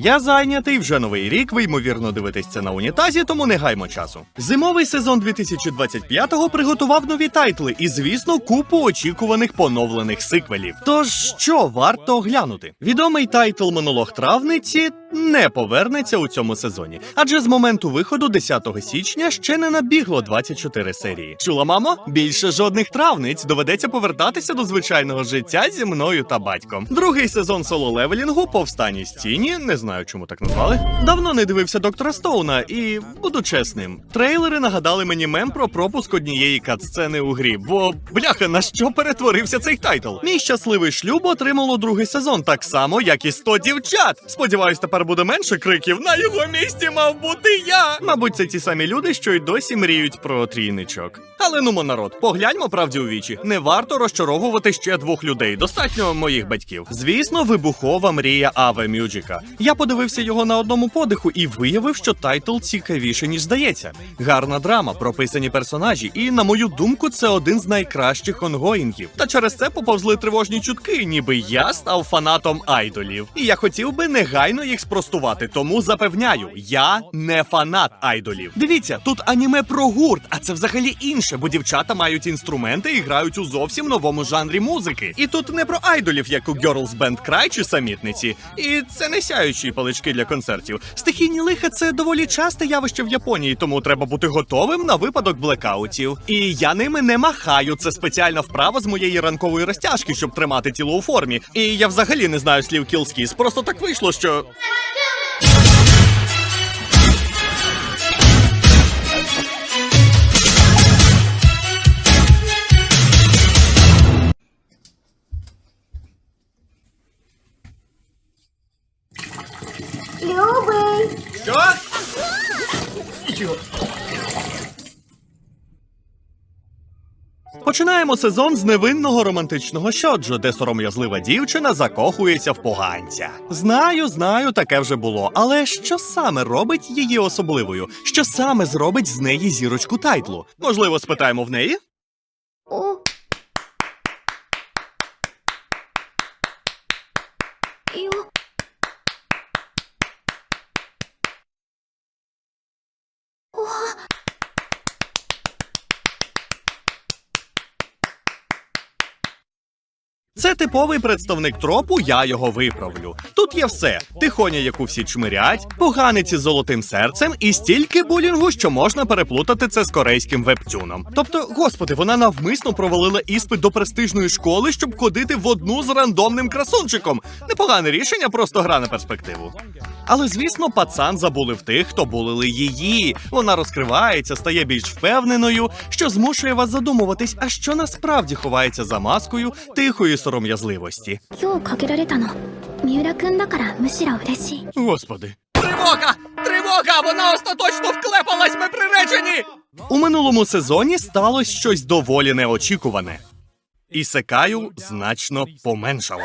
Я зайнятий вже новий рік. Ви ймовірно дивитесь на унітазі, тому не гаймо часу. Зимовий сезон 2025-го приготував нові тайтли і, звісно, купу очікуваних поновлених сиквелів. Тож що варто оглянути? Відомий тайтл монолог травниці не повернеться у цьому сезоні, адже з моменту виходу 10 січня ще не набігло 24 серії. Чула, мамо? Більше жодних травниць доведеться повертатися до звичайного життя зі мною та батьком. Другий сезон соло левелінгу повстані з тіні, не знаю, чому так назвали. Давно не дивився доктора Стоуна, і буду чесним. Трейлери нагадали мені мем про пропуск однієї катсцени у грі. Бо бляха, на що перетворився цей тайтл? Мій щасливий шлюб отримало другий сезон, так само, як і 100 дівчат. Сподіваюсь, тепер буде менше криків. На його місці мав бути я. Мабуть, це ті самі люди, що й досі мріють про трійничок. Але нумо народ, погляньмо правді у вічі. Не варто розчаровувати ще двох людей. Достатньо моїх батьків. Звісно, вибухова мрія Аве Мюджіка. Я подивився його на одному подиху і виявив, що тайтл цікавіше, ніж здається. Гарна драма, прописані персонажі, і, на мою думку, це один з найкращих онгоїнгів. Та через це поповзли тривожні чутки, ніби я став фанатом айдолів. І я хотів би негайно їх спростувати. Тому запевняю, я не фанат айдолів. Дивіться, тут аніме про гурт, а це взагалі інше, бо дівчата мають інструменти і грають у зовсім новому жанрі музики. І тут не про айдолів, як у Girls Band Cry чи самітниці. І це не сяючі палички для концертів. Стихійні лиха це доволі часте явище в Японії, тому треба бути готовим на випадок блекаутів. І я ними не махаю. Це спеціальна вправа з моєї ранкової розтяжки, щоб тримати тіло у формі. І я взагалі не знаю слів кілскіс. Просто так вийшло, що. Yeah. Починаємо сезон з невинного романтичного щоджо, де сором'язлива дівчина закохується в поганця. Знаю, знаю, таке вже було. Але що саме робить її особливою? Що саме зробить з неї зірочку тайтлу? Можливо, спитаємо в неї? о. Йо. Це типовий представник тропу, я його виправлю. Тут є все: тихоня, яку всі чмирять, поганець із золотим серцем, і стільки булінгу, що можна переплутати це з корейським вебтюном. Тобто, господи, вона навмисно провалила іспит до престижної школи, щоб ходити в одну з рандомним красунчиком. Непогане рішення, просто гра на перспективу. Але звісно, пацан забули в тих, хто булили її. Вона розкривається, стає більш впевненою, що змушує вас задумуватись, а що насправді ховається за маскою тихої сором'язливості. 今日かけられたの三浦くんだからむしろ嬉しい Господи. Тривога! Тривога! Вона остаточно вклепалась! Ми приречені! У минулому сезоні сталося щось доволі неочікуване. І секаю значно поменшало.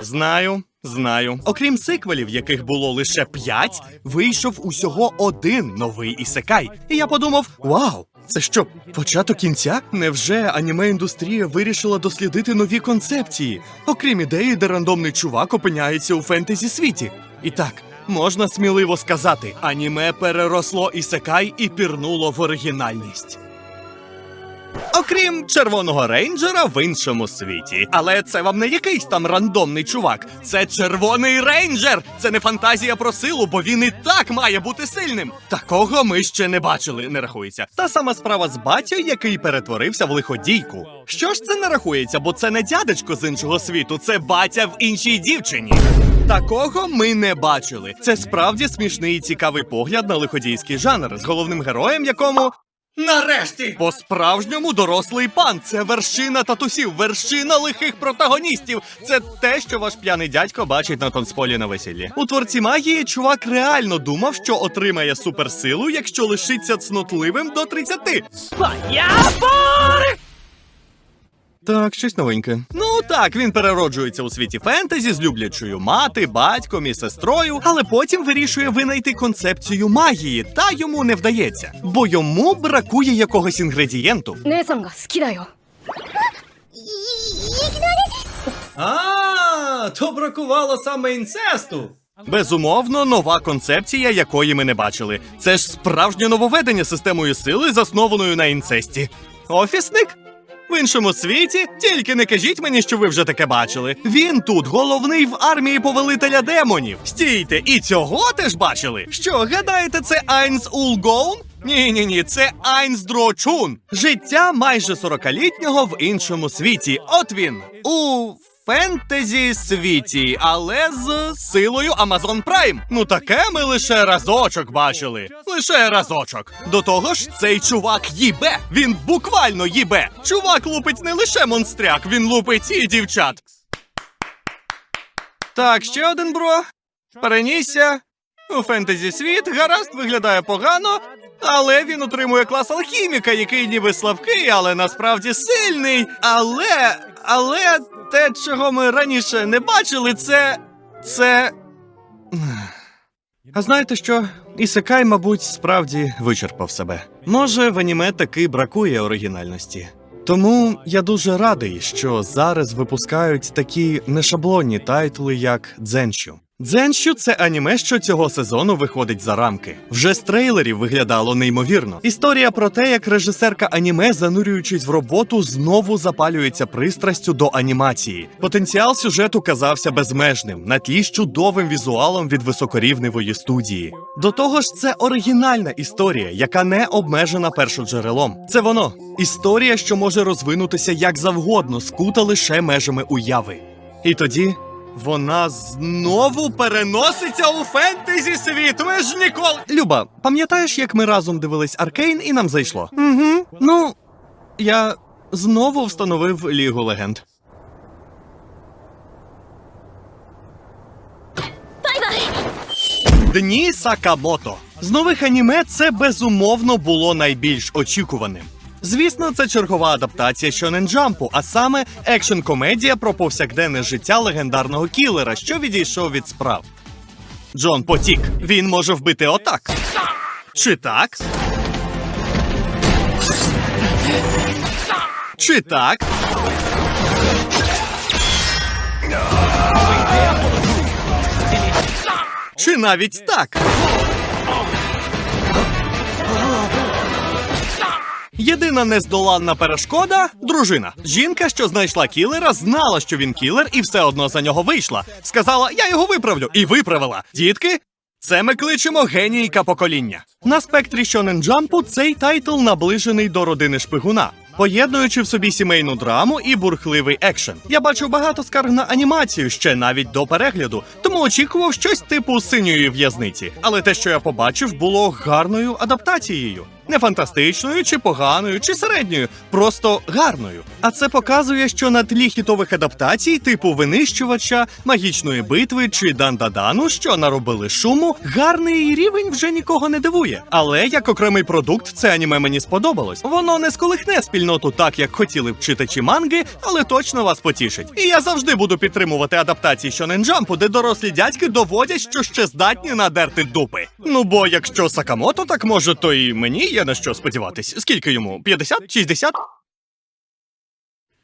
Знаю, знаю. Окрім сиквелів, яких було лише п'ять, вийшов усього один новий ісекай. І я подумав: вау! Це що, початок кінця? Невже аніме індустрія вирішила дослідити нові концепції, окрім ідеї, де рандомний чувак опиняється у фентезі світі? І так, можна сміливо сказати, аніме переросло ісекай і пірнуло в оригінальність. Окрім червоного рейнджера в іншому світі. Але це вам не якийсь там рандомний чувак. Це червоний рейнджер. Це не фантазія про силу, бо він і так має бути сильним. Такого ми ще не бачили, не рахується. Та сама справа з батьком, який перетворився в лиходійку. Що ж це не рахується, бо це не дядечко з іншого світу, це батя в іншій дівчині. Такого ми не бачили. Це справді смішний і цікавий погляд на лиходійський жанр з головним героєм, якому Нарешті! По-справжньому дорослий пан. Це вершина татусів, вершина лихих протагоністів. Це те, що ваш п'яний дядько бачить на танцполі на весіллі. У творці магії чувак реально думав, що отримає суперсилу, якщо лишиться цнотливим до 30. Так, щось новеньке. Ну так, він перероджується у світі фентезі з люблячою мати, батьком і сестрою, але потім вирішує винайти концепцію магії, та йому не вдається, бо йому бракує якогось інгредієнту. А, то бракувало саме інцесту. Безумовно, нова концепція, якої ми не бачили. Це ж справжнє нововведення системою сили, заснованою на інцесті. Офісник? В іншому світі тільки не кажіть мені, що ви вже таке бачили. Він тут головний в армії повелителя демонів. Стійте, і цього теж бачили. Що, гадаєте, це Айнс Улгоун? Ні, ні, ні, це Айнс Дрочун. Життя майже 40-літнього в іншому світі. От він у фентезі світі, але з силою Amazon Prime. Ну таке ми лише разочок бачили. Лише разочок. До того ж, цей чувак їбе. Він буквально їбе. Чувак лупить не лише монстряк, він лупить і дівчат. Так, ще один бро. Перенісся. У фентезі світ гаразд виглядає погано, але він отримує клас алхіміка, який ніби слабкий, але насправді сильний. Але. Але те, чого ми раніше не бачили, це. це. А знаєте що? Ісекай, мабуть, справді вичерпав себе. Може, в аніме таки бракує оригінальності. Тому я дуже радий, що зараз випускають такі нешаблонні тайтли, як Дзенщу. Дзенщу це аніме, що цього сезону виходить за рамки. Вже з трейлерів виглядало неймовірно. Історія про те, як режисерка аніме, занурюючись в роботу, знову запалюється пристрастю до анімації. Потенціал сюжету казався безмежним на тлі з чудовим візуалом від високорівневої студії. До того ж, це оригінальна історія, яка не обмежена першоджерелом. Це воно історія, що може розвинутися як завгодно, скута лише межами уяви. І тоді вона знову переноситься у фентезі світ. Ми ж ніколи. Люба, пам'ятаєш, як ми разом дивились Аркейн і нам зайшло? Угу. Ну, я знову встановив Лігу легенд. Дні Сакамото. З нових аніме це безумовно було найбільш очікуваним. Звісно, це чергова адаптація Shonen а саме екшн-комедія про повсякденне життя легендарного кілера, що відійшов від справ. Джон Потік. Він може вбити отак. Чи так? Чи так? Чи навіть так? Єдина нездоланна перешкода дружина. Жінка, що знайшла кілера, знала, що він кілер, і все одно за нього вийшла. Сказала: Я його виправлю, і виправила. Дітки, це ми кличемо генійка покоління. На спектрі Shonen цей тайтл наближений до родини шпигуна. Поєднуючи в собі сімейну драму і бурхливий екшен. Я бачив багато скарг на анімацію ще навіть до перегляду, тому очікував щось типу синьої в'язниці. Але те, що я побачив, було гарною адаптацією. Не фантастичною, чи поганою, чи середньою, просто гарною. А це показує, що на тлі хітових адаптацій, типу винищувача, магічної битви чи дандадану, що наробили шуму, гарний рівень вже нікого не дивує. Але як окремий продукт, це аніме мені сподобалось. Воно не сколихне спільноту так, як хотіли б читачі манги, але точно вас потішить. І я завжди буду підтримувати адаптації Jump, де дорослі дядьки доводять, що ще здатні надерти дупи. Ну бо якщо Сакамото так може, то і мені є на що сподіватись. Скільки йому? 50? 60?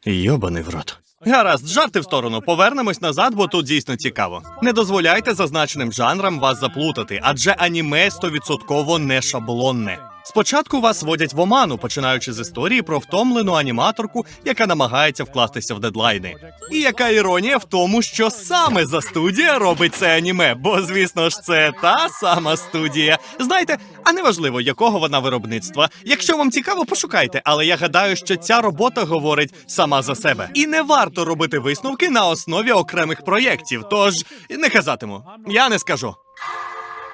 Йобаний в рот. Гаразд, жарти в сторону. Повернемось назад, бо тут дійсно цікаво. Не дозволяйте зазначеним жанрам вас заплутати, адже аніме стовідсотково не шаблонне. Спочатку вас водять в оману, починаючи з історії про втомлену аніматорку, яка намагається вкластися в дедлайни. І яка іронія в тому, що саме за студія робить це аніме, бо звісно ж це та сама студія. Знаєте, а неважливо, якого вона виробництва. Якщо вам цікаво, пошукайте, але я гадаю, що ця робота говорить сама за себе. І не варто робити висновки на основі окремих проєктів. Тож не казатиму, я не скажу.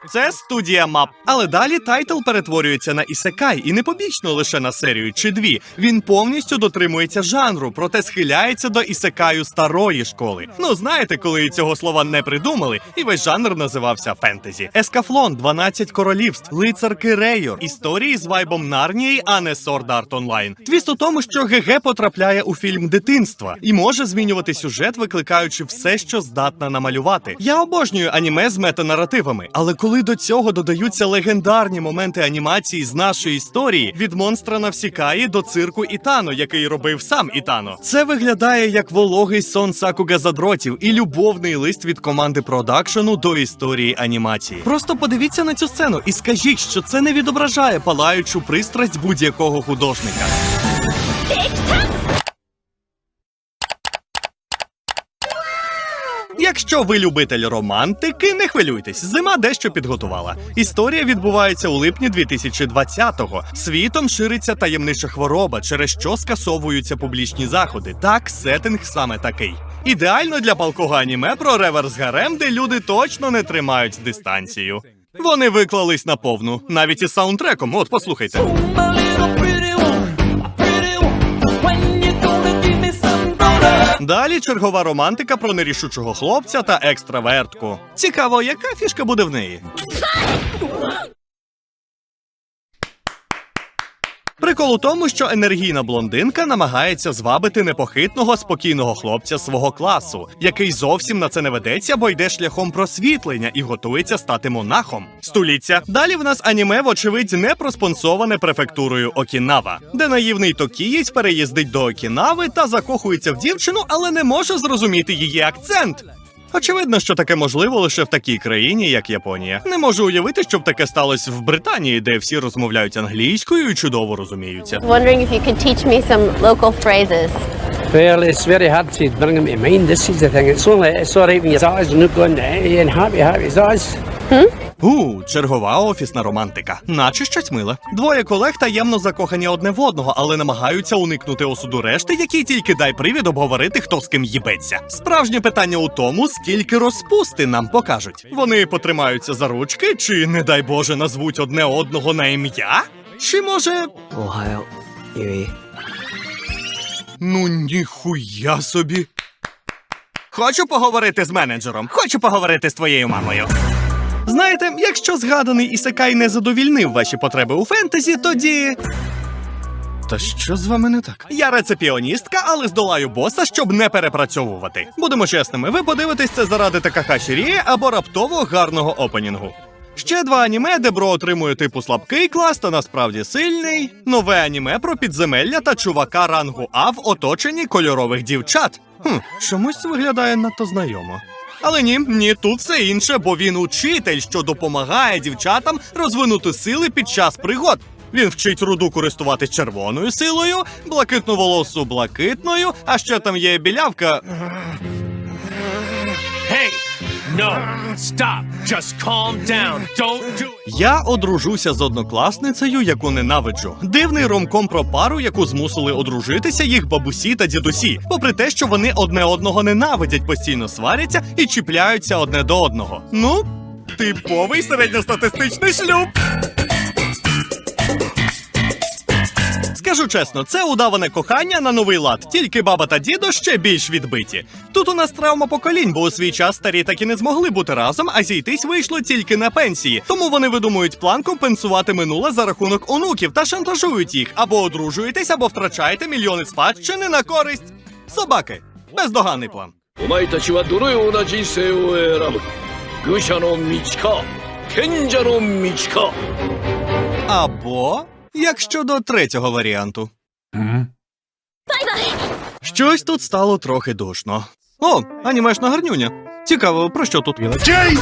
Це студія мап. Але далі тайтл перетворюється на ісекай і не побічно лише на серію чи дві. Він повністю дотримується жанру, проте схиляється до ісекаю старої школи. Ну знаєте, коли цього слова не придумали, і весь жанр називався фентезі. Ескафлон, 12 королівств, лицарки Рейор, історії з вайбом Нарнії, а не Sword Art Online. Твіст у тому, що ГГ потрапляє у фільм дитинства і може змінювати сюжет, викликаючи все, що здатна намалювати. Я обожнюю аніме з метанаративами, але коли коли до цього додаються легендарні моменти анімації з нашої історії від монстра Навсікаї до цирку Ітано, який робив сам Ітано. Це виглядає як вологий сон Сакуга задротів і любовний лист від команди продакшену до історії анімації. Просто подивіться на цю сцену і скажіть, що це не відображає палаючу пристрасть будь-якого художника. Якщо ви любитель романтики, не хвилюйтесь, зима дещо підготувала. Історія відбувається у липні 2020-го. Світом шириться таємнича хвороба, через що скасовуються публічні заходи. Так, сеттинг саме такий. Ідеально для палкого аніме про реверс гарем, де люди точно не тримають дистанцію. Вони виклались на повну, навіть із саундтреком. От послухайте. Далі чергова романтика про нерішучого хлопця та екстравертку. Цікаво, яка фішка буде в неї. Прикол у тому, що енергійна блондинка намагається звабити непохитного спокійного хлопця свого класу, який зовсім на це не ведеться, бо йде шляхом просвітлення і готується стати монахом. Століття. Далі в нас аніме, вочевидь, не проспонсоване префектурою Окінава, де наївний токієць переїздить до Окінави та закохується в дівчину, але не може зрозуміти її акцент. Очевидно, що таке можливо лише в такій країні, як Японія. Не можу уявити, щоб таке сталося в Британії, де всі розмовляють англійською і чудово розуміються. Wondering if you could teach me some local phrases. Well, it's very hard to bring them to mind. This is the thing. It's only it's all right when your eyes are not going eh, and happy, happy eyes. У, чергова офісна романтика, наче щось миле. Двоє колег таємно закохані одне в одного, але намагаються уникнути осуду решти, які тільки дай привід обговорити, хто з ким їбеться. Справжнє питання у тому, скільки розпусти нам покажуть. Вони потримаються за ручки, чи, не дай Боже, назвуть одне одного на ім'я? Чи може. Огайо, Юрій. Ну, ніхуя собі. Хочу поговорити з менеджером, хочу поговорити з твоєю мамою. Знаєте, якщо згаданий ісекай не задовільнив ваші потреби у фентезі, тоді. Та що з вами не так? Я рецепіоністка, але здолаю боса, щоб не перепрацьовувати. Будемо чесними, ви подивитесь це заради Такахаші Ріє або раптово гарного опенінгу. Ще два аніме, де бро отримує типу слабкий клас та насправді сильний. Нове аніме про підземелля та чувака рангу А в оточенні кольорових дівчат. Хм, чомусь виглядає надто знайомо. Але ні, ні, тут все інше, бо він учитель, що допомагає дівчатам розвинути сили під час пригод. Він вчить руду користуватись червоною силою, блакитну волосу блакитною, а ще там є білявка. Hey! No! Stop! Just calm down! Don't do it! Я одружуся з однокласницею, яку ненавиджу. Дивний ромком про пару, яку змусили одружитися їх бабусі та дідусі, попри те, що вони одне одного ненавидять, постійно сваряться і чіпляються одне до одного. Ну, типовий середньостатистичний шлюб. Скажу чесно, це удаване кохання на новий лад, тільки баба та дідо ще більш відбиті. Тут у нас травма поколінь, бо у свій час старі так і не змогли бути разом, а зійтись вийшло тільки на пенсії. Тому вони видумують план компенсувати минуле за рахунок онуків та шантажують їх або одружуєтесь, або втрачаєте мільйони спадщини на користь. Собаки. Бездоганний план. お前たちはどのような人生を選ぶ愚者の道か賢者の道か Або як щодо третього варіанту. Щось тут стало трохи душно. О, анімешна гарнюня. Цікаво, про що тут? Джей!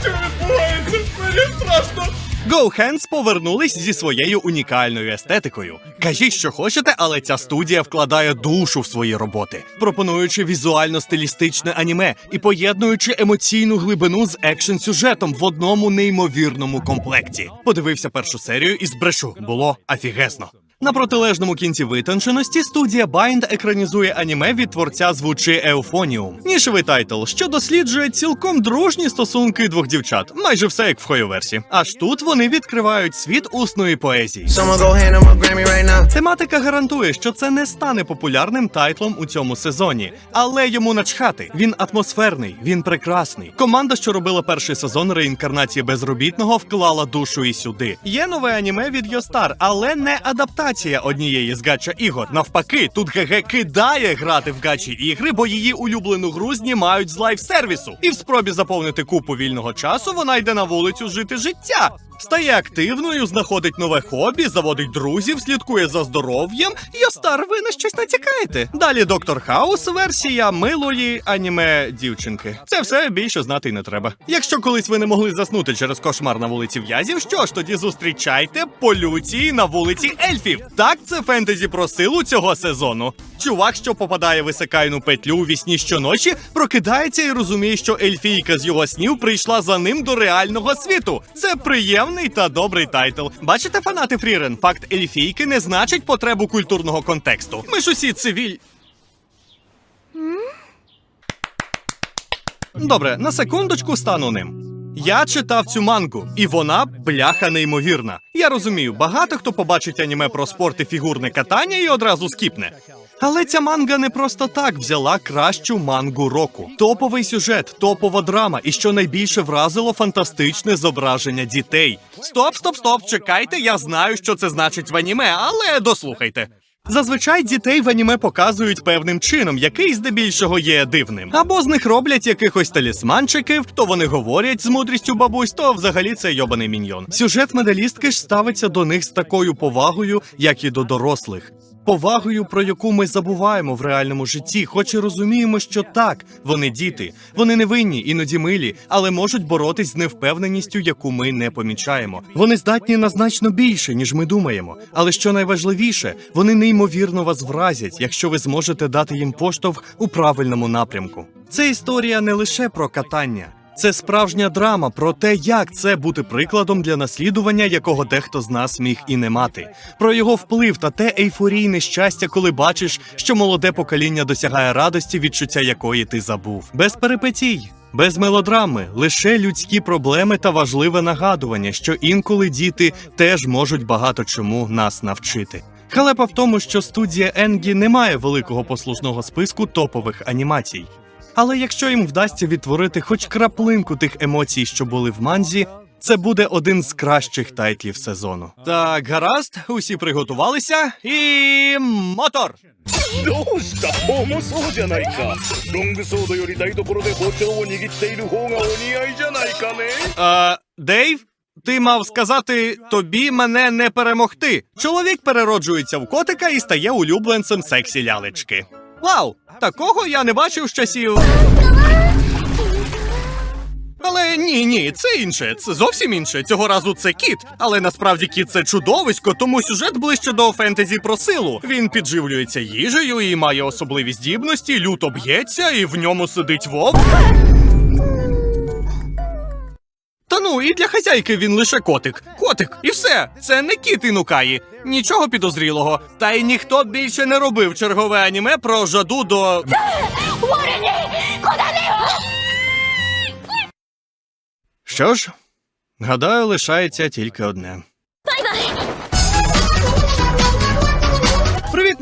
Що відбувається? Мені страшно. Go Hands повернулись зі своєю унікальною естетикою. Кажіть, що хочете, але ця студія вкладає душу в свої роботи, пропонуючи візуально-стилістичне аніме і поєднуючи емоційну глибину з екшн сюжетом в одному неймовірному комплекті. Подивився першу серію і збрешу. Було афігезно. На протилежному кінці витонченості студія Bind екранізує аніме від творця звучи Еуфоніум. Нішевий тайтл, що досліджує цілком дружні стосунки двох дівчат, майже все як в хойоверсі. Аж тут вони відкривають світ усної поезії. Right. Тематика гарантує, що це не стане популярним тайтлом у цьому сезоні, але йому начхати. Він атмосферний, він прекрасний. Команда, що робила перший сезон реінкарнації безробітного, вклала душу і сюди. Є нове аніме від Йостар, але не адаптація емоція однієї з гача ігор. Навпаки, тут ГГ кидає грати в гачі ігри, бо її улюблену гру знімають з лайв-сервісу. І в спробі заповнити купу вільного часу вона йде на вулицю жити життя. Стає активною, знаходить нове хобі, заводить друзів, слідкує за здоров'ям. Йостар, ви на щось натякаєте. Далі доктор Хаус, версія милої аніме дівчинки. Це все більше знати й не треба. Якщо колись ви не могли заснути через кошмар на вулиці в'язів, що ж тоді зустрічайте полюції на вулиці ельфів. Так, це фентезі про силу цього сезону. Чувак, що попадає в ісекайну петлю у вісні щоночі, прокидається і розуміє, що ельфійка з його снів прийшла за ним до реального світу. Це приємний та добрий тайтл. Бачите, фанати Фрірен, факт ельфійки не значить потребу культурного контексту. Ми ж усі цивіль. Добре, на секундочку стану ним. Я читав цю мангу, і вона бляха неймовірна. Я розумію, багато хто побачить аніме про спорт і фігурне катання і одразу скіпне. Але ця манга не просто так взяла кращу мангу року. Топовий сюжет, топова драма, і що найбільше вразило фантастичне зображення дітей. Стоп, стоп, стоп, чекайте, я знаю, що це значить в аніме, але дослухайте. Зазвичай дітей в аніме показують певним чином, який здебільшого є дивним. Або з них роблять якихось талісманчиків, то вони говорять з мудрістю бабусь, то взагалі це йобаний міньйон. Сюжет медалістки ж ставиться до них з такою повагою, як і до дорослих. Повагою, про яку ми забуваємо в реальному житті, хоч і розуміємо, що так, вони діти, вони невинні, іноді милі, але можуть боротись з невпевненістю, яку ми не помічаємо. Вони здатні на значно більше, ніж ми думаємо. Але що найважливіше, вони неймовірно вас вразять, якщо ви зможете дати їм поштовх у правильному напрямку. Це історія не лише про катання. Це справжня драма про те, як це бути прикладом для наслідування, якого дехто з нас міг і не мати, про його вплив та те ейфорійне щастя, коли бачиш, що молоде покоління досягає радості, відчуття якої ти забув. Без перипетій, без мелодрами, лише людські проблеми та важливе нагадування, що інколи діти теж можуть багато чому нас навчити. Халепа в тому, що студія Енгі не має великого послужного списку топових анімацій. Але якщо їм вдасться відтворити хоч краплинку тих емоцій, що були в манзі, це буде один з кращих тайтлів сезону. Так, гаразд, усі приготувалися і мотор! どうした重そうじゃないかロングソードより台所で包丁を握っている方がお似合いじゃないかね Е, Дейв, ти мав сказати тобі мене не перемогти. Чоловік перероджується в котика і стає улюбленцем сексі лялечки. Вау! Такого я не бачив з часів. Але ні, ні, це інше, це зовсім інше. Цього разу це кіт. Але насправді кіт це чудовисько, тому сюжет ближче до фентезі про силу. Він підживлюється їжею і має особливі здібності, люто б'ється, і в ньому сидить вовк. Та ну, і для хазяйки він лише котик. Котик, і все. Це не кіт інукаї. Нічого підозрілого. Та й ніхто більше не робив чергове аніме про жаду до. Що ж, гадаю, лишається тільки одне.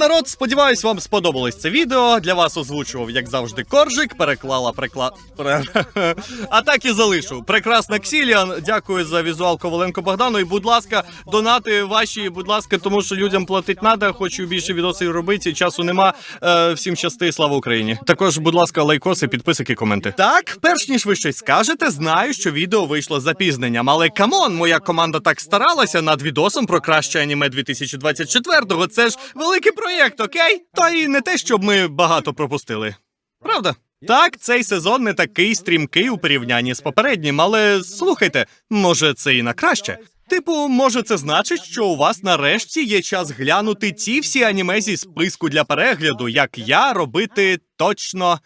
Народ! Сподіваюсь, вам сподобалось це відео. Для вас озвучував, як завжди, коржик. Переклала прикла... А так і залишу. Прекрасна Ксіліан. Дякую за візуал Коваленко Богдану. І, будь ласка, донати ваші, будь ласка, тому що людям платить надо. Хочу більше відосів робити. Часу нема. Е, всім щасти, слава Україні. Також, будь ласка, лайкоси, підписики, коменти. Так, перш ніж ви щось скажете, знаю, що відео вийшло з запізненням. Але камон, моя команда так старалася над відосом про краще аніме 2024-го. Це ж великий проєкт, окей? Та і не те, щоб ми багато пропустили. Правда? Так, цей сезон не такий стрімкий у порівнянні з попереднім, але слухайте, може, це і на краще. Типу, може, це значить, що у вас нарешті є час глянути ті всі аніме зі списку для перегляду, як я робити точно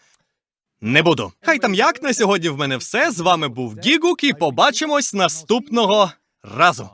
не буду. Хай там як на сьогодні в мене все. З вами був Гігук, і побачимось наступного разу.